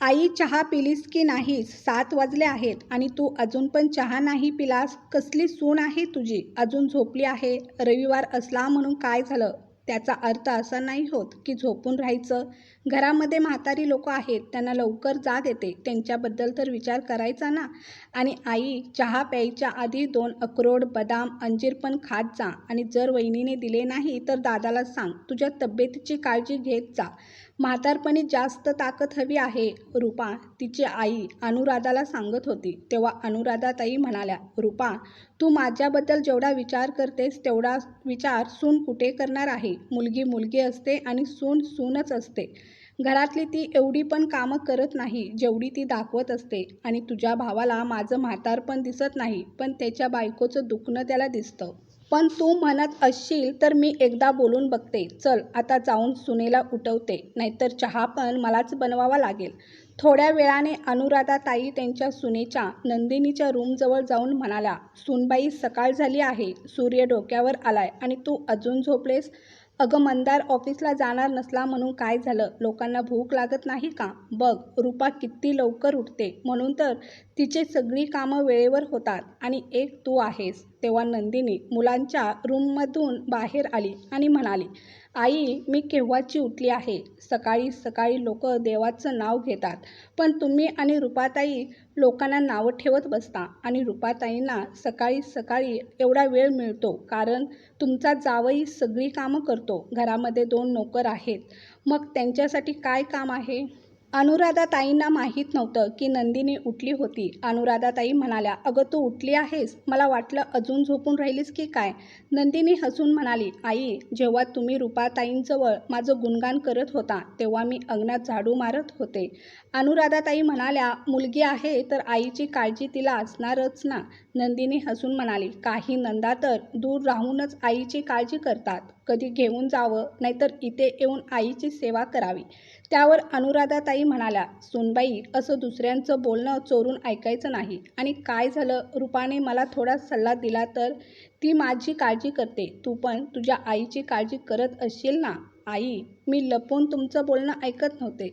आई चहा पिलीस की नाहीस? सात वाजले आहेत आणि तू अजून पण चहा नाही पिलास? कसली सून आहे तुझी? अजून झोपली आहे? रविवार असला म्हणून काय झालं? त्याचा अर्थ असा नाही होत की झोपून राहायचं. घरामध्ये म्हातारी लोक आहेत. त्यांना लवकर जाग येते. त्यांच्याबद्दल तर विचार करायचा ना. आणि आई चहा प्यायच्या आधी दोन अक्रोड बदाम अंजीर पण खात जा. आणि जर वहिनीने दिले नाही तर दादाला सांग. तुझ्या तब्येतीची काळजी घेत जा. म्हातारपणी जास्त ताकद हवी आहे रूपा. तिची आई अनुराधाला सांगत होती. तेव्हा अनुराधाताई म्हणाल्या रूपा तू माझ्याबद्दल जेवढा विचार करतेस तेवढा विचार सून कुठे करणार आहे? मुलगी मुलगी असते आणि सून सूनच असते. घरातली ती एवढी पण कामं करत नाही जेवढी ती दाखवत असते. आणि तुझ्या भावाला माझं म्हातारपण दिसत नाही पण त्याच्या बायकोचं दुखणं त्याला दिसतं. पण तू म्हणत असशील तर मी एकदा बोलून बघते. चल आता जाऊन सुनेला उठवते. नाहीतर चहा पण मलाच बनवावा लागेल. थोड्या वेळाने अनुराधाताई त्यांच्या सुनेच्या नंदिनीच्या रूमजवळ जाऊन म्हणाल्या सुनबाई सकाळ झाली आहे. सूर्य डोक्यावर आलाय आणि तू अजून झोपलेस? अगं मंदार ऑफिसला जाणार नसला म्हणून काय झालं? लोकांना भूक लागत नाही का? बघ रूपा किती लवकर उठते. म्हणून तर तिचे सगळी कामं वेळेवर होतात आणि एक तू आहेस. तेव्हा नंदिनी मुलांच्या रूममधून बाहेर आली आणि म्हणाली आई मी केव्हाची उठली आहे. सकाळी सकाळी लोक देवाचं नाव घेतात. पण तुम्ही आणि रुपाताई लोकांना नावं ठेवत बसता आणि रुपाताईंना सकाळी सकाळी एवढा वेळ मिळतो कारण तुमचा जावई सगळी कामं करतो. घरामध्ये दोन नोकर आहेत. मग त्यांच्यासाठी काय काम आहे? अनुराधाताईंना माहीत नव्हतं की नंदिनी उठली होती. अनुराधाताई म्हणाल्या अगं तू उठली आहेस? मला वाटलं अजून झोपून राहिलीस की काय? नंदिनी हसून म्हणाली आई जेव्हा तुम्ही रुपाताईंजवळ माझं गुणगान करत होता तेव्हा मी अंगणात झाडू मारत होते. अनुराधाताई म्हणाल्या मुलगी आहे तर आईची काळजी तिला असणारच ना? नंदिनी हसून म्हणाली काही नंदा तर दूर राहूनच आईची काळजी करतात. कधी घेऊन जावं नाहीतर इथे येऊन आईची सेवा करावी. त्यावर अनुराधाताई म्हणाल्या सुनबाई असं दुसऱ्यांचं बोलणं चोरून ऐकायचं नाही. आणि काय झालं? रूपाने मला थोडा सल्ला दिला तर ती माझी काळजी करते. तू पण तुझ्या आईची काळजी करत असशील ना? आई मी लपून तुमचं बोलणं ऐकत नव्हते.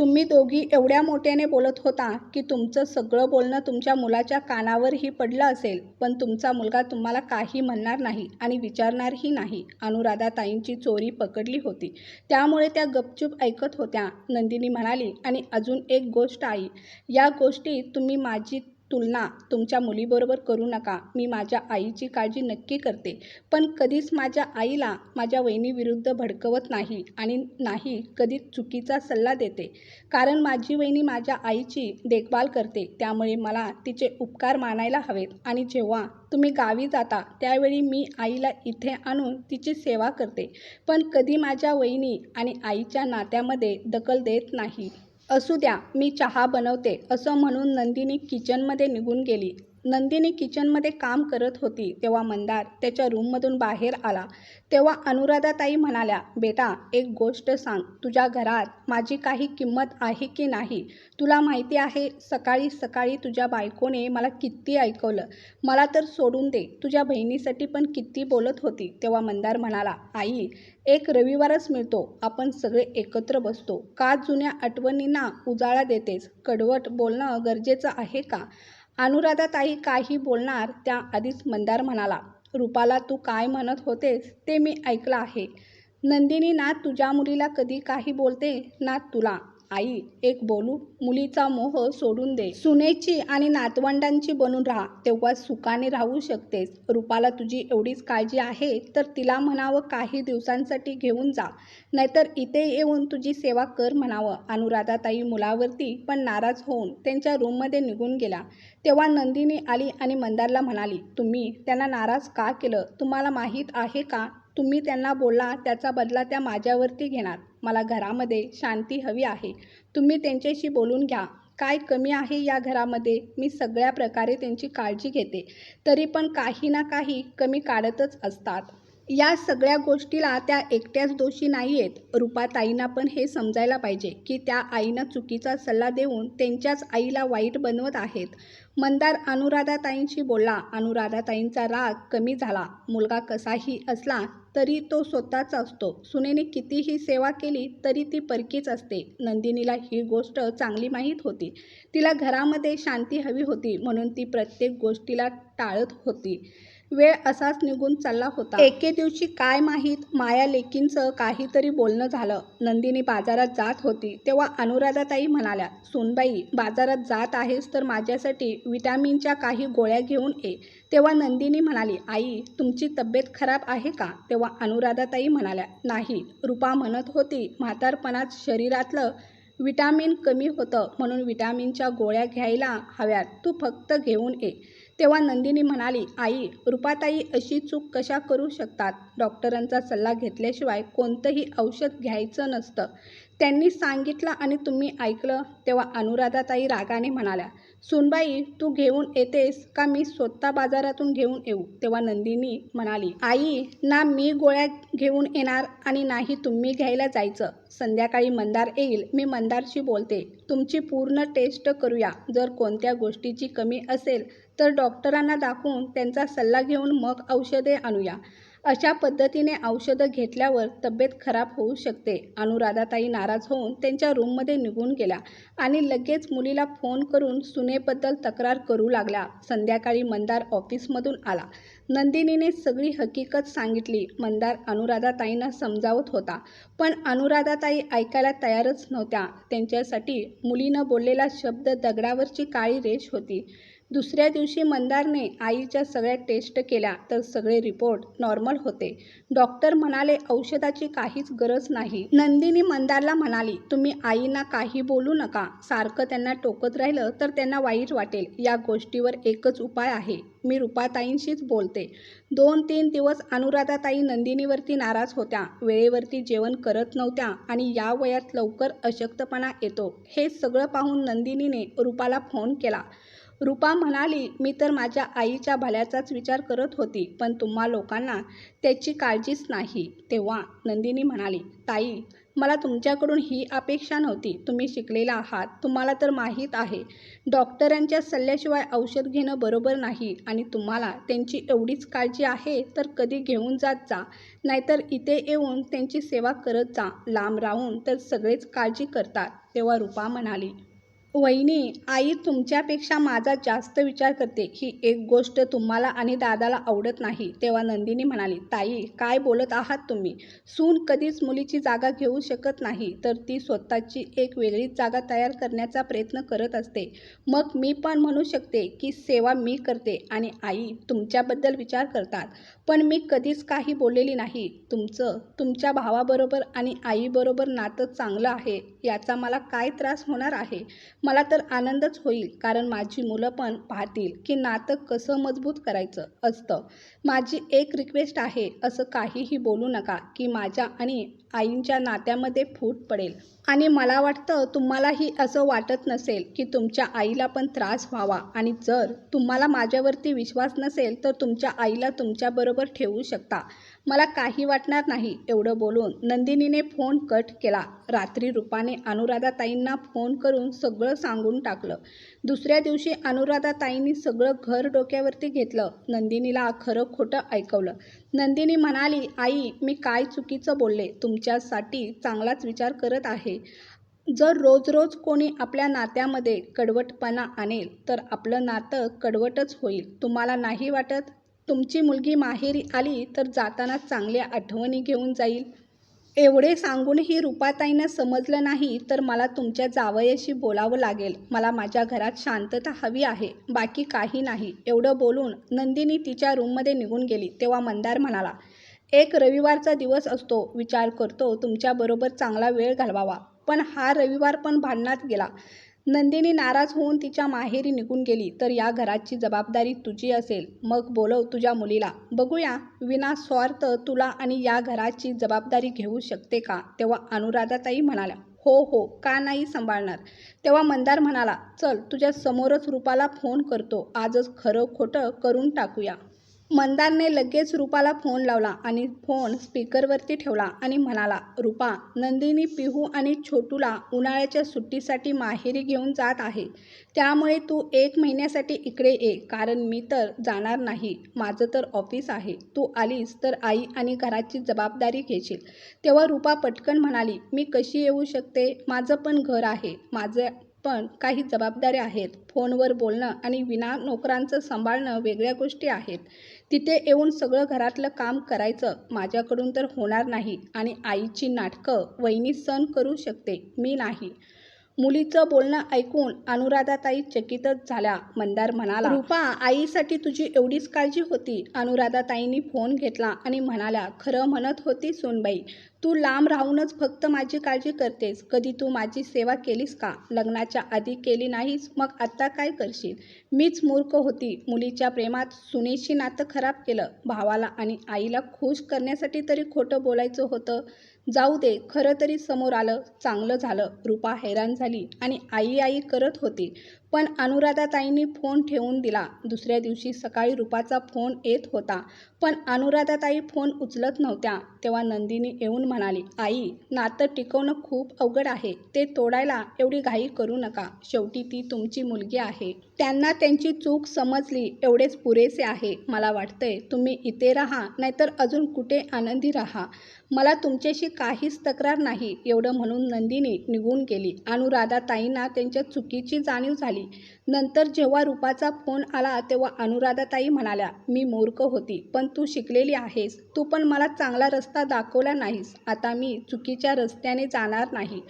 तुम्ही दोघी एवढ्या मोठ्याने बोलत होता की तुमचं सगळं बोलणं तुमच्या मुलाच्या कानावरही पडलं असेल. पण तुमचा मुलगा तुम्हाला काही म्हणणार नाही आणि विचारणारही नाही. अनुराधाताईंची चोरी पकडली होती. त्यामुळे त्या गपचूप ऐकत होत्या. नंदिनी म्हणाली आणि अजून एक गोष्ट आई. या गोष्टी तुम्ही माझी तुलना तुमच्या मुलीबरोबर करू नका. मी माझ्या आईची काळजी नक्की करते. पण कधीच माझ्या आईला माझ्या वहिनीविरुद्ध भडकवत नाही आणि नाही कधीच चुकीचा सल्ला देते. कारण माझी वहिनी माझ्या आईची देखभाल करते. त्यामुळे मला तिचे उपकार मानायला हवेत. आणि जेव्हा तुम्ही गावी जाता त्यावेळी मी आईला इथे आणून तिची सेवा करते. पण कधी माझ्या वहिनी आणि आईच्या नात्यामध्ये दखल देत नाही. असू द्या मी चहा बनवते असं म्हणून नंदिनी किचनमध्ये निघून गेली. नंदिनी किचनमध्ये काम करत होती तेव्हा मंदार त्याच्या रूममधून बाहेर आला. तेव्हा अनुराधाताई म्हणाल्या बेटा एक गोष्ट सांग. तुझ्या घरात माझी काही किंमत आहे की नाही? तुला माहिती आहे सकाळी सकाळी तुझ्या बायकोने मला किती ऐकवलं. मला तर सोडून दे. तुझ्या बहिणीसाठी पण किती बोलत होती. तेव्हा मंदार म्हणाला आई एक रविवारच मिळतो. आपण सगळे एकत्र बसतो. का जुन्या आठवणींना उजाळा देतेस? कडवट बोलणं गरजेचं आहे का? अनुराधाताई काही बोलणार त्याआधीच मंदार म्हणाला रूपाला तू काय म्हणत होतेस ते मी ऐकलं आहे. नंदिनी ना तुझ्या मुलीला कधी काही बोलते ना तुला. आई एक बोलू मुलीचा मोह सोडून दे. सुनेची आणि नातवंडांची बनून राहा तेव्हा सुखाने राहू शकतेस. रूपाला तुझी एवढीच काळजी आहे तर तिला म्हणावं काही दिवसांसाठी घेऊन जा. नाहीतर इथे येऊन तुझी सेवा कर म्हणावं. अनुराधाताई मुलावरती पण नाराज होऊन त्यांच्या रूममध्ये निघून गेला. तेव्हा नंदिनी आली आणि मंदारला म्हणाली तुम्ही त्यांना नाराज का केलं? तुम्हाला माहीत आहे का? तुम्ही त्यांना बोला त्याचा बदला त्या माझ्यावरती घेणार. मला घरामध्ये शांती हवी आहे. तुम्ही त्यांच्याशी बोलून घ्या. काय कमी आहे या घरामध्ये? मी सगळ्या प्रकारे त्यांची काळजी घेते. तरी पण काही ना काही कमी काढतच असतात. या सगळ्या गोष्टीला त्या एकट्याच दोषी नाही आहेत रूपाताईंना पण हे समजायला पाहिजे की त्या आईनं चुकीचा सल्ला देऊन त्यांच्याच आईला वाईट बनवत आहेत. मंदार अनुराधाताईंशी बोलला अनुराधाताईंचा राग कमी झाला. मुलगा कसाही असला तरी तो स्वतःचा असतो. सुनेने कितीही सेवा केली तरी ती परकीच असते. नंदिनीला ही गोष्ट चांगली माहीत होती. तिला घरामध्ये शांती हवी होती म्हणून ती प्रत्येक गोष्टीला टाळत होती. वेळ असाच निघून चालला होता. एके दिवशी काय माहीत माया लेकींचं काहीतरी बोलणं झालं. नंदिनी बाजारात जात होती. तेव्हा अनुराधाताई म्हणाल्या सोनबाई बाजारात जात आहेस तर माझ्यासाठी विटॅमिनच्या काही गोळ्या घेऊन ये. तेव्हा नंदिनी म्हणाली आई तुमची तब्येत खराब आहे का? तेव्हा अनुराधाताई म्हणाल्या नाही. रुपा म्हणत होती म्हातारपणात शरीरातलं विटॅमिन कमी होतं म्हणून विटॅमिनच्या गोळ्या घ्यायला हव्यात. तू फक्त घेऊन ये. तेव्हा नंदिनी म्हणाली आई रुपाताई अशी चूक कशा करू शकतात? डॉक्टरांचा सल्ला घेतल्याशिवाय कोणतंही औषध घ्यायचं नसतं. त्यांनी सांगितलं आणि तुम्ही ऐकलं. तेव्हा अनुराधाताई रागाने म्हणाल्या सुनबाई तू घेऊन येतेस का? मी स्वतः बाजारातून घेऊन येऊ. तेव्हा नंदिनी म्हणाली आई ना मी गोळ्या घेऊन येणार आणि नाही तुम्ही घ्यायला जायचं. संध्याकाळी मंदार येईल मी मंदारशी बोलते. तुमची पूर्ण टेस्ट करूया. जर कोणत्या गोष्टीची कमी असेल तर डॉक्टरांना दाखवून त्यांचा सल्ला घेऊन मग औषधे आणूया. अशा पद्धतीने औषधं घेतल्यावर तब्येत खराब होऊ शकते. अनुराधाताई नाराज होऊन त्यांच्या रूममध्ये निघून गेल्या आणि लगेच मुलीला फोन करून सुनेबद्दल तक्रार करू लागल्या. संध्याकाळी मंदार ऑफिसमधून आला. नंदिनीने सगळी हकीकत सांगितली. मंदार अनुराधाताईंना समजावत होता. पण अनुराधाताई ऐकायला तयारच नव्हत्या. त्यांच्यासाठी मुलीनं बोललेला शब्द दगडावरची काळी रेष होती. दुसऱ्या दिवशी मंदारने आईच्या सगळ्या टेस्ट केल्या तर सगळे रिपोर्ट नॉर्मल होते. डॉक्टर म्हणाले औषधाची काहीच गरज नाही. नंदिनी मंदारला म्हणाली तुम्ही आईना काही बोलू नका. सारखं त्यांना टोकत राहिलं तर त्यांना वाईट वाटेल. या गोष्टीवर एकच उपाय आहे. मी रुपाताईंशीच बोलते. दोन तीन दिवस अनुराधाताई नंदिनीवरती नाराज होत्या. वेळेवरती जेवण करत नव्हत्या आणि या वयात लवकर अशक्तपणा येतो. हे सगळं पाहून नंदिनीने रुपाला फोन केला. रुपा म्हणाली मी तर माझ्या आईच्या भल्याचाच विचार करत होती पण तुम्हा लोकांना त्याची काळजीच नाही. तेव्हा नंदिनी म्हणाली ताई मला तुमच्याकडून ही अपेक्षा नव्हती. तुम्ही शिकलेला आहात. तुम्हाला तर माहीत आहे डॉक्टरांच्या सल्ल्याशिवाय औषध घेणं बरोबर नाही आणि तुम्हाला त्यांची एवढीच काळजी आहे तर कधी घेऊन जात जा. नाहीतर इथे येऊन त्यांची सेवा करत जा. लांब राहून तर सगळेच काळजी करतात. तेव्हा रुपा म्हणाली वहिनी आई तुमच्यापेक्षा माझा जास्त विचार करते. ही एक गोष्ट तुम्हाला आणि दादाला आवडत नाही तेव्हा नंदिनी म्हणाली ताई काय बोलत आहात तुम्ही? सून कधीच मुलीची जागा घेऊ शकत नाही तर ती स्वतःची एक वेगळीच जागा तयार करण्याचा प्रयत्न करत असते. मग मी पण म्हणू शकते की सेवा मी करते आणि आई तुमच्याबद्दल विचार करतात. पण मी कधीच काही बोललेली नाही. तुमचं तुमच्या भावाबरोबर आणि आईबरोबर नातं चांगलं आहे याचा मला काय त्रास होणार आहे? मला तर आनंदच होईल कारण माझी मुलं पण पाहतील की नातं कसं मजबूत करायचं असतं. माझी एक रिक्वेस्ट आहे असं काहीही बोलू नका की माझ्या आणि आईंच्या नात्यामध्ये फूट पडेल. आणि मला वाटतं तुम्हालाही असं वाटत नसेल की तुमच्या आईला पण त्रास व्हावा आणि जर तुम्हाला माझ्यावरती विश्वास नसेल तर तुमच्या आईला तुमच्याबरोबर ठेवू शकता. मला काही वाटणार नाही एवढं बोलून नंदिनीने फोन कट केला. रात्री रूपाने अनुराधाताईंना फोन करून सगळं सांगून टाकलं. दुसऱ्या दिवशी अनुराधाताईंनी सगळं घर डोक्यावरती घेतलं. नंदिनीला खरं खोटं ऐकवलं. नंदिनी म्हणाली आई मी काय चुकीचं बोलले? तुमच्यासाठी चांगलाच विचार करत आहे. जर रोज रोज कोणी आपल्या नात्यामध्ये कडवटपणा आणेल तर आपलं नातं कडवटच होईल. तुम्हाला नाही वाटत? तुमची मुलगी माहेरी आली तर जाताना चांगल्या आठवणी घेऊन जाईल. एवढे सांगूनही रुपाताईंना समजलं नाही तर मला तुमच्या जावयाशी बोलावं लागेल. मला माझ्या घरात शांतता हवी आहे. बाकी काही नाही. एवढं बोलून नंदिनी तिच्या रूममध्ये निघून गेली. तेव्हा मंदार म्हणाला एक रविवारचा दिवस असतो. विचार करतो. तुमच्याबरोबर चांगला वेळ घालवावा. पण हा रविवार पण भांडणात गेला. नंदिनी नाराज होऊन तिच्या माहेरी निघून गेली. तर या घराची जबाबदारी तुझी असेल. मग बोलव तुझ्या मुलीला. बघूया. विना स्वार्थ तुला आणि या घराची जबाबदारी घेऊ शकते का? तेव्हा अनुराधाताई म्हणाल्या हो हो. का नाही सांभाळणार? तेव्हा मंदार म्हणाला चल तुझ्या समोरच रूपाला फोन करतो. आजच खरं खोटं करून टाकूया. मंदारने लगेच रुपाला फोन लावला आणि फोन स्पीकरवरती ठेवला आणि म्हणाला रूपा नंदिनी पिहू आणि छोटूला उन्हाळ्याच्या सुट्टीसाठी माहेरी घेऊन जात आहे. त्यामुळे तू एक महिन्यासाठी इकडे ये कारण मी तर जाणार नाही. माझं तर ऑफिस आहे. तू आलीस तर आई आणि घराची जबाबदारी घेशील. तेव्हा रूपा पटकन म्हणाली मी कशी येऊ शकते? माझं पण घर आहे. माझं पण काही जबाबदाऱ्या आहेत. फोनवर बोलणं आणि विना नोकरांचं सांभाळणं वेगळ्या गोष्टी आहेत. तिथे येऊन सगळं घरातलं काम करायचं माझ्याकडून तर होणार नाही आणि आईची नाटकं वहिनी सण करू शकते. मी नाही. मुलीचं बोलणं ऐकून अनुराधाताई चकितच झाल्या मंदार म्हणाला रुपा आईसाठी तुझी एवढीच काळजी होती. अनुराधाताईंनी फोन घेतला आणि म्हणाल्या खरं म्हणत होती सोनबाई तू लांब राहूनच फक्त माझी काळजी करतेस. कधी तू माझी सेवा केलीस का? लग्नाच्या आधी केली नाहीस मग आत्ता काय करशील? मीच मूर्ख होती. मुलीच्या प्रेमात सुनेशी नातं खराब केलं. भावाला आणि आईला खुश करण्यासाठी तरी खोटं बोलायचं होतं. जाऊ दे खरं तरी समोर आलं चांगलं झालं. रुपा हैराण झाली आणि आई आई करत होती. पण अनुराधाताईंनी फोन ठेवून दिला. दुसऱ्या दिवशी सकाळी रुपाचा फोन येत होता पण अनुराधाताई फोन उचलत नव्हत्या. तेव्हा नंदिनी येऊन म्हणाली आई नातं टिकवणं खूप अवघड आहे. ते तोडायला एवढी घाई करू नका. शेवटी ती तुमची मुलगी आहे. त्यांना त्यांची चूक समजली एवढेच पुरेसे आहे. मला वाटतंय तुम्ही इथे राहा नाहीतर अजून कुठे आनंदी राहा. मला तुमच्याशी काहीच तक्रार नाही. एवढं म्हणून नंदिनी निघून गेली. अनुराधाताईंना त्यांच्या चुकीची जाणीव झाली. नंतर जेव्हा रूपाचा फोन आला तेव्हा अनुराधाताई म्हणाल्या मी मूर्ख होती पण तू शिकलेली आहेस. तू पण मला चांगला रस्ता दाखवला नाहीस. आता मी चुकीच्या रस्त्याने जाणार नाही.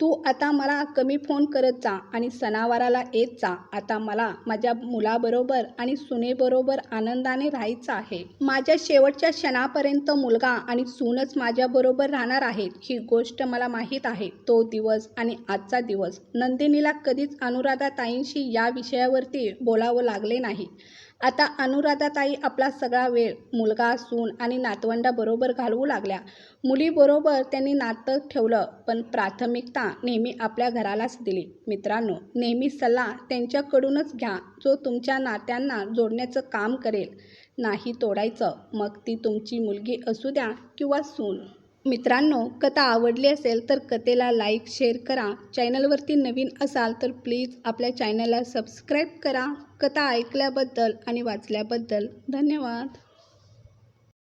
तू आता मला कमी फोन करत जा आणि सणावाराला येत जा. आता मला माझ्या मुलाबरोबर आणि सुनेबरोबर आनंदाने राहायचं आहे. माझ्या शेवटच्या क्षणापर्यंत मुलगा आणि सूनच माझ्याबरोबर राहणार आहेत ही गोष्ट मला माहीत आहे. तो दिवस आणि आजचा दिवस. नंदिनीला कधीच अनुराधाताईंशी या विषयावरती बोलावं लागले नाही. आता अनुराधाताई आपला सगळा वेळ मुलगा सून आणि नातवंडाबरोबर घालवू लागल्या. मुलीबरोबर त्यांनी नातं ठेवलं पण प्राथमिकता नेहमी आपल्या घरालाच दिली. मित्रांनो नेहमी सल्ला त्यांच्याकडूनच घ्या. जो तुमच्या नात्यांना जोडण्याचं काम करेल नाही तोडायचं. मग ती तुमची मुलगी असू द्या किंवा सून. मित्रांनो कथा आवडली असेल तर कथेला लाईक शेअर करा. चॅनलवरती नवीन असाल तर प्लीज आपल्या चॅनलला सबस्क्राईब करा. कथा ऐकल्याबद्दल आणि वाचल्याबद्दल धन्यवाद.